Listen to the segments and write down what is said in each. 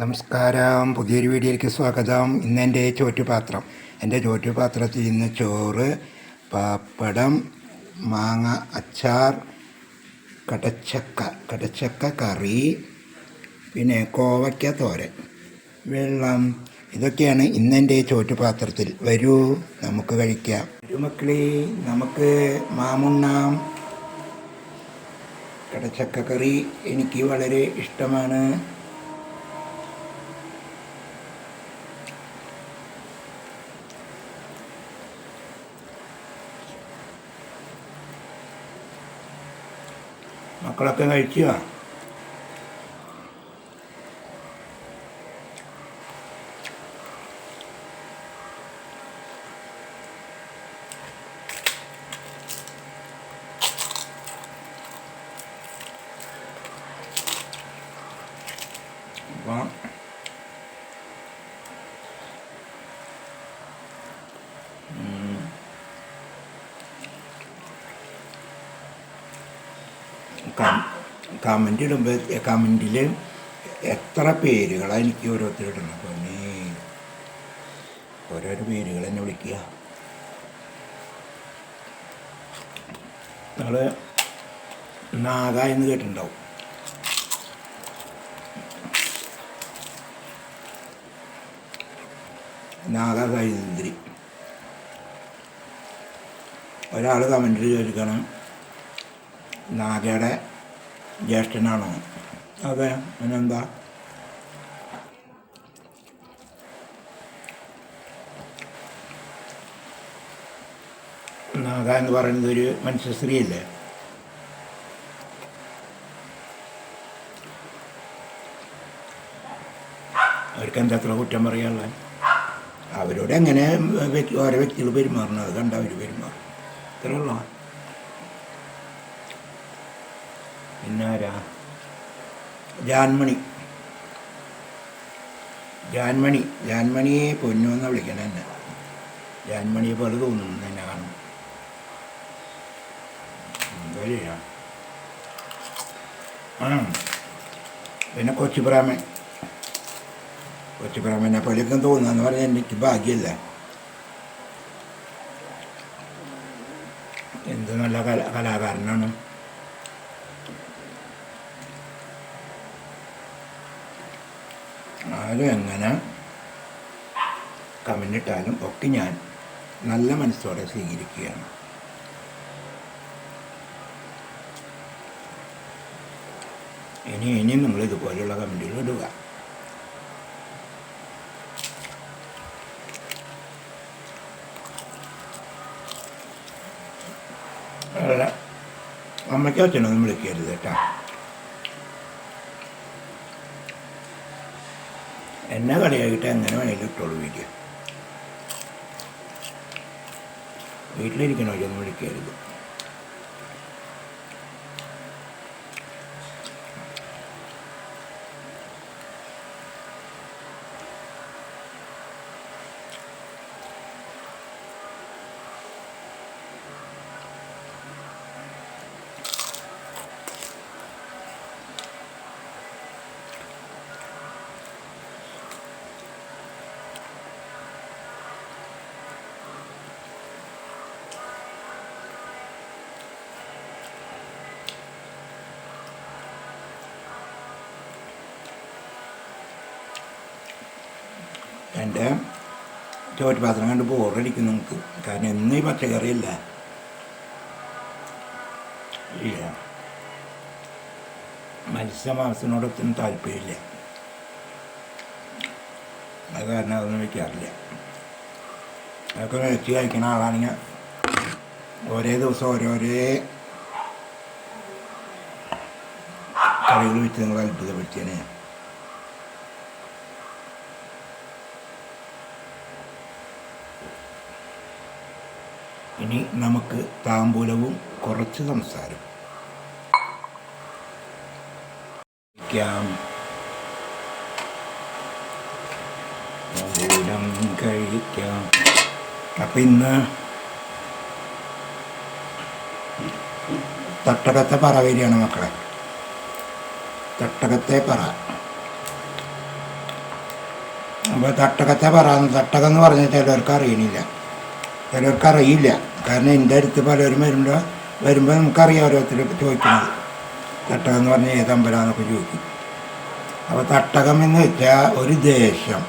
നമസ്കാരം. പുതിയൊരു വീഡിയോയിലേക്ക് സ്വാഗതം. ഇന്ന് എന്റെ ചോറ്റുപാത്രം. എന്റെ ചോറ്റുപാത്രത്തിൽ ഇന്ന് ചോറ് പാപ്പടം മാങ്ങ അച്ചാർ കടച്ചക്ക കടച്ചക്ക കറി പിന്നെ കോവയ്ക്ക തോരൻ വെള്ളം. ഇതൊക്കെയാണ് ഇന്നെന്റെ ചോറ്റുപാത്രത്തിൽ. വരൂ നമുക്ക് കഴിക്കാം. വരൂ മക്കളെ നമുക്ക് മാമുണ്ണാം കടച്ചക്ക കറി എനിക്ക് വളരെ ഇഷ്ടമാണ്. 我来看看手机啊！好。കമന്റ് ഇടുമ്പോൾ കമന്റിൽ എത്ര പേരുകളാണ് എനിക്ക് ഓരോരുത്തർ ഇടുന്നത് നീ ഓരോരോ പേരുകൾ എന്നെ വിളിക്കുക. നിങ്ങൾ നാഗ എന്ന് കേട്ടിട്ടുണ്ടാവും. നാഗ കൈതന്ത്രി ഒരാൾ കമന്റിൽ ചോദിക്കണം നാഗയുടെ ജ്യേഷ്ഠനാണോ അതെ പിന്നെന്താ? നാഗ എന്ന് പറയുന്നത് ഒരു മനുഷ്യ സ്ത്രീയല്ലേ? അവർക്ക് എന്താ അത്ര കുറ്റം പറയാനുള്ളത് അവരോട് എങ്ങനെ ഓരോ വ്യക്തികൾ പെരുമാറണം അത് കണ്ട അവർ പെരുമാറും. ഇത്രയുള്ളൂ പിന്നെ ആരാ ജാൻമണി. ജാൻമണി. ജാൻമണിയെ പൊന്നു എന്നാണ് വിളിക്കണം എന്നെ. ജാൻമണിയെ പോലെ തോന്നുന്നു എന്നെ കാണും എന്താ ചെയ്യാം ആ. പിന്നെ കൊച്ചുപ്രാമൻ. കൊച്ചുപ്രാമനെ പോലെയൊക്കെ തോന്നുന്നു പറഞ്ഞാൽ എനിക്ക് ഭാഗ്യമല്ല എന്ത് നല്ല കല കലാകാരനാണ്. ആരും എങ്ങനെ കമന്റിട്ടാലും ഒക്കെ ഞാൻ നല്ല മനസ്സോടെ സ്വീകരിക്കുകയാണ്. ഇനി ഇനിയും നിങ്ങൾ ഇതുപോലെയുള്ള കമന്റുകൾ ഇടുക. അല്ല അമ്മയ്ക്കോ അച്ഛനൊന്നും വിളിക്കരുത് കേട്ടോ. എന്നെ കളിയാക്കിയിട്ട് എങ്ങനെ വേണമെങ്കിലും ഇട്ടോളൂ വീഡിയോ വീട്ടിലിരിക്കണവരൊന്നും വിളിക്കരുത്. എന്റെ ചോറ്റ് പാത്രം കണ്ട് ബോറടിക്കും നിങ്ങൾക്ക് കാരണം എന്നും ഈ പച്ചക്കറിയില്ല ഇല്ല. മത്സ്യമാംസത്തിനോടൊത്തും താല്പര്യമില്ല. അത് കാരണം അതൊന്നും വയ്ക്കാറില്ല. അതൊക്കെ വെച്ച് കഴിക്കുന്ന ആളാണെങ്കിൽ ഒരേ ദിവസം ഓരോരേ കറികൾ വെച്ച് നിങ്ങൾ അത്ഭുതപ്പെടുത്തിയനെ. ഇനി നമുക്ക് താമ്പൂലവും കുറച്ച് സംസാരം. താമ്പൂലം കഴിക്കാം. അപ്പം ഇന്ന് തട്ടകത്തെ പറ വരികയാണ് മക്കളെ. തട്ടകത്തെ പറ. അപ്പോൾ തട്ടകത്തെ പറ തട്ടകം എന്ന് പറഞ്ഞാൽ ചിലവർക്ക് അറിയണില്ല. ചിലവർക്ക് അറിയില്ല. കാരണം എന്റെ അടുത്ത് പലരും വരുമ്പോൾ വരുമ്പോൾ നമുക്കറിയാം ഓരോരുത്തർ ചോദിക്കുന്നത്. തട്ടകം എന്ന് പറഞ്ഞാൽ ഏത് അമ്പലമാണെന്നൊക്കെ ചോദിക്കും. അപ്പോൾ തട്ടകം എന്ന് വെച്ചാൽ ഒരു ദേശം.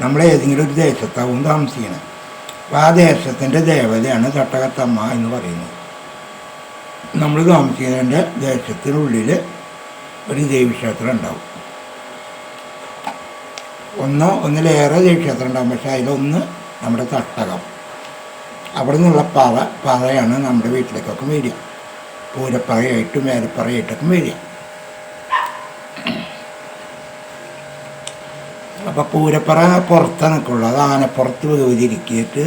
നമ്മൾ ഏതെങ്കിലും ഒരു ദേശത്താവും താമസിക്കണം. അപ്പോൾ ആ ദേശത്തിന്റെ ദേവതയാണ് തട്ടകത്തമ്മ എന്ന് പറയുന്നത്. നമ്മൾ താമസിക്കുന്നതിന്റെ ദേശത്തിനുള്ളിൽ ഒരു ദേവീക്ഷേത്രം ഉണ്ടാവും. ഒന്നോ ഒന്നിലേറെ ദേവീക്ഷേത്രം ഉണ്ടാവും. പക്ഷേ അതിലൊന്ന് നമ്മുടെ തട്ടകം. അവിടെ നിന്നുള്ള പറ പറയാണ് നമ്മുടെ വീട്ടിലേക്കൊക്കെ വരിക. പൂരപ്പറയായിട്ടും മേലപ്പറയായിട്ടൊക്കെ വരിക. അപ്പോൾ പൂരപ്പറ പുറത്ത് നിൽക്കുള്ളൂ അത് ആനപ്പുറത്ത് ഭഗവതി ഇരിക്കിയിട്ട്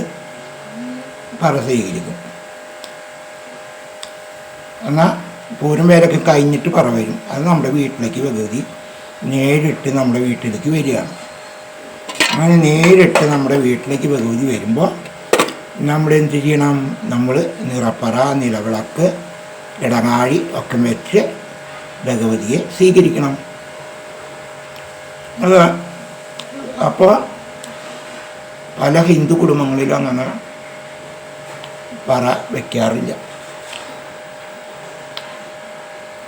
പറ സ്വീകരിക്കും. എന്നാൽ പൂരം വേലൊക്കെ കഴിഞ്ഞിട്ട് പറ വരും. അത് നമ്മുടെ വീട്ടിലേക്ക് വകുതി നേരിട്ട് നമ്മുടെ വീട്ടിലേക്ക് വരികയാണ്. അങ്ങനെ നേരിട്ട് നമ്മുടെ വീട്ടിലേക്ക് വകുതി വരുമ്പോൾ നമ്മൾ എന്ത് ചെയ്യണം നമ്മൾ നിറപ്പറ നിലവിളക്ക് ഇടങ്ങാഴി ഒക്കെ വെച്ച് ഭഗവതിയെ സ്വീകരിക്കണം. അത് അപ്പോൾ പല ഹിന്ദു കുടുംബങ്ങളിലും അങ്ങനെ പറ വയ്ക്കാറില്ല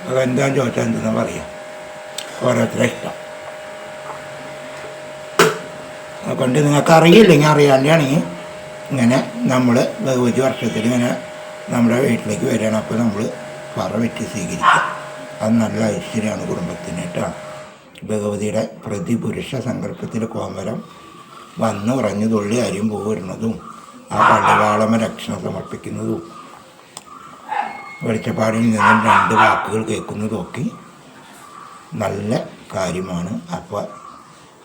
അതെന്താന്ന് ചോദിച്ചാൽ എന്തെന്ന് പറയാം? ഓരോരുത്തരെ ഇഷ്ടം. അതുകൊണ്ട് നിങ്ങൾക്ക് അറിയില്ലെങ്കിൽ അറിയാണ്ടാണെങ്കിൽ ഇങ്ങനെ നമ്മൾ ഭഗവതി വർഷത്തിൽ ഇങ്ങനെ നമ്മുടെ വീട്ടിലേക്ക് വരികയാണ്. അപ്പോൾ നമ്മൾ പറ വെറ്റി സ്വീകരിക്കുക. അത് നല്ല ഐശ്വര്യമാണ് കുടുംബത്തിന് കേട്ടോ ഭഗവതിയുടെ പ്രതിപുരുഷ സങ്കല്പത്തിൽ കോമരം വന്ന് ഉറഞ്ഞു തുള്ളി അരിയും പോരുന്നതും ആ പള്ളിവാളമ രക്ഷണം സമർപ്പിക്കുന്നതും വെളിച്ചപ്പാടിൽ നിന്നും രണ്ട് വാക്കുകൾ കേൾക്കുന്നതൊക്കെ നല്ല കാര്യമാണ്. അപ്പോൾ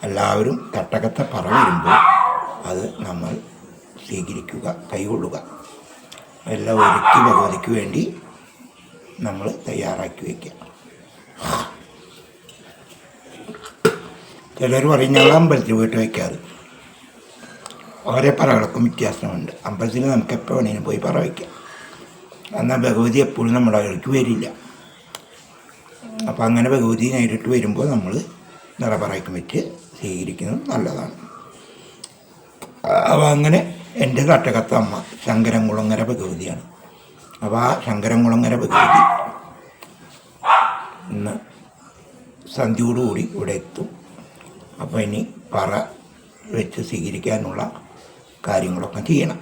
എല്ലാവരും തട്ടകത്തെ പറ വരുമ്പോൾ അത് നമ്മൾ സ്വീകരിക്കുക കൈകൊള്ളുക. എല്ലാം ഒരുക്കി ഭഗവതിക്ക് വേണ്ടി നമ്മൾ തയ്യാറാക്കി വയ്ക്കുക ചിലർ പറയും അമ്പലത്തിൽ പോയിട്ട് വയ്ക്കാറ്. ഓരോ പറകൾക്കും വ്യത്യാസമുണ്ട്. അമ്പലത്തിൽ നമുക്ക് എപ്പോൾ വേണേലും പോയി പറ വയ്ക്കാം. എന്നാൽ ഭഗവതി എപ്പോഴും നമ്മുടെ അകൾക്ക് വരില്ല. അപ്പം അങ്ങനെ ഭഗവതി നേരിട്ട് വരുമ്പോൾ നമ്മൾ നിറപറയ്ക്കും വെച്ച് സ്വീകരിക്കുന്നത് നല്ലതാണ്. അപ്പോൾ അങ്ങനെ എന്റെ കട്ടകത്ത അമ്മ ശങ്കരംകുളങ്ങര ഭഗവതിയാണ്. അപ്പോൾ ആ ശങ്കരംകുളങ്ങര ഭഗവതി ഇന്ന് സന്ധ്യയോടുകൂടി ഇവിടെ എത്തും. അപ്പോൾ ഇനി പറ വെച്ച് സ്വീകരിക്കാനുള്ള കാര്യങ്ങളൊക്കെ ചെയ്യണം.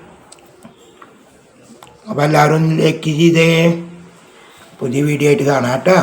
അപ്പോൾ എല്ലാവരും ലൈക്ക് ചെയ്തേ. പുതിയ വീഡിയോ ആയിട്ട് കാണാം കേട്ടോ.